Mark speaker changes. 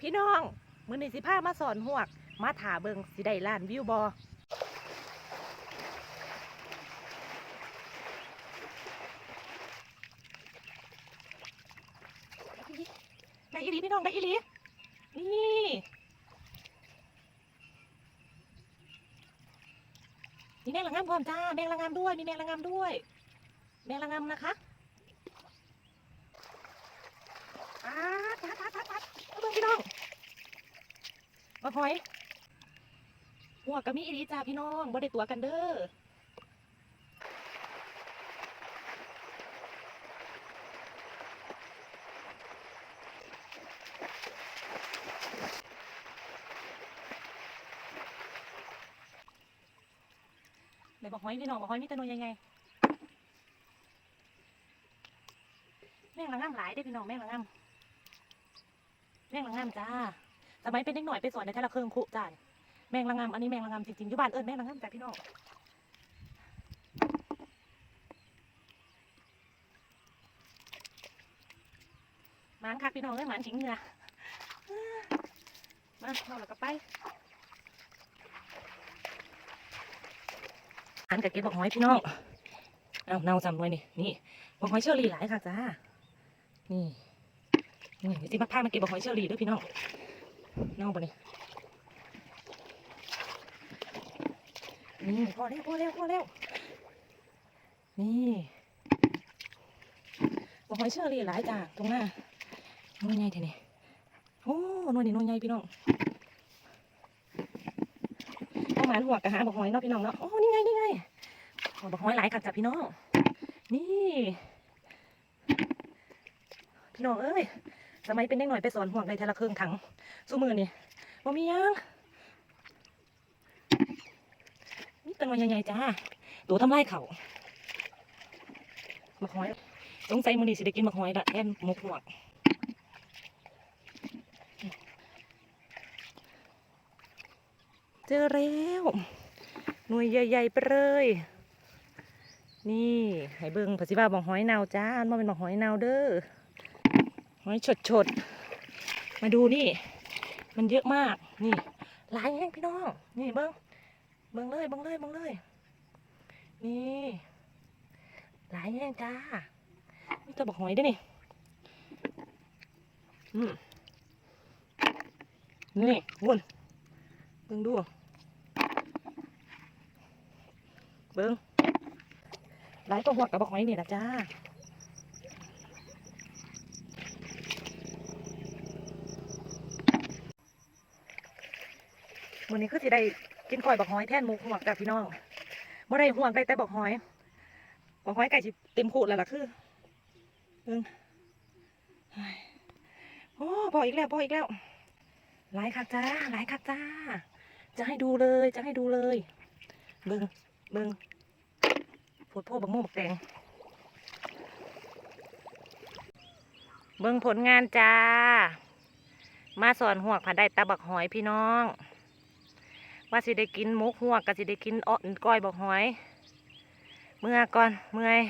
Speaker 1: พี่น้องมื้อนี้สิพามาสอนหวก มาถาเบิงสิได้ล้านวิวบอได้อีลีพี่น้องได้อีลีนี่มีแมงละงามพร้อมจ้าแมงละงามด้วยมีแมงละงามด้วย แมงละงามนะคะปัดปั ดปัดปัดปัดเอาเบิ่งพี่น้องมาหอยหัวกะมีอีหลีจ้าพี่น้องบ่ได้ตัวกันเด้อเดี๋ยวบอกหอยพี่น้องบอกหอยมีแตะนวยยังไงแม่งละงามหลายได้พี่น้องแม่งละงาม แมงละงามจ้าสมัยเป็นเด็กหน่อยไปสอนในทะละเครื่องคุจ้าแมงละงามอันนี้แมงละงามจริงๆอยู่บ้านเอิญแมงละงามจ้าพี่น้องหมันคักพี่น้องเอ้ยหมันฉิงเหงื่อมาเอาแล้วก็ไปอันกับเก็บบอกหอยพี่น้องเอาเนาจำไว้นี่นี่บอกหอยเชอรี่หลายค่ะจ้านี่ นี่เดี๋ยวสิมาพามาเก็บบอกหอยเชอรี่ด้วยพี่น้องเน่าปะนี่นี่พอแล้วพอแล้วพอแล้วนี่บอกหอยเชอรี่หลายจ้าตรงหน้าน่วยใหญ่เท่านี่โอ้น่วยนี่น่วยใหญ่พี่น้องเอาหมานหัวกระหาบอกหอยเนาะพี่น้องเนาะโอ้นี่ไงนี่ไงบอกหอยหลายค่ะจ้าพี่น้องนี่พี่น้องเอ้ย สมัยเป็นเด็กหน่อยไปสอนห่วงในทะละเครื่องถังสู้มือนี่บ่มียังนี่ตังวันใหญ่ๆจ้า ตัวทำไรเขามาหอยสงสัยมือนี้สิได้กินมาหอยละแทนหมกห่วงเจอแล้วหน่วยใหญ่ๆไปเลยนี่ให้เบิ่งภาษีว่าบอกหอยนาวจ้าอันมาเป็นบอกหอยนาวเด้อ อยฉดฉดมาดูนี่ มันเยอะมากนี่หลายแห้งพี่น้อง นี่เบิ้งเบิ้งเลยเบิ้งเลยเบิ้งเลย นี่หลายแห้งจ้านี่ตัวบอกหอยด้วยนี่อืมนี่วนเบิ้งดูเบิ้งหลายตัวหัวกับบอกหอยนี่ละจ้า มื้อนี้คือสิได้กินก้อยบักหอยแทนหมูห่วงจากพี่น้องบ่ได้ห่วงได้แต่บักหอยบักหอยไก่สิเต็มขูดแล้วล่ะคือเบิ่งเฮ้ยโอ้พออีกแล้วพออีกแล้วหลายคักจ้าหลายคักจ้า จะให้ดูเลยจะให้ดูเลย เบิ่งเบิ่งโพดโพบักโม่บักแตงเบิ่งผลงานจ้า มาสอนห่วงผ่านได้ตาบักหอยพี่น้อง ว่าสิได้กินมุกหัวก็สิได้กินอ้อนก้อยบอกหอย เมื่อก่อนเมื่อย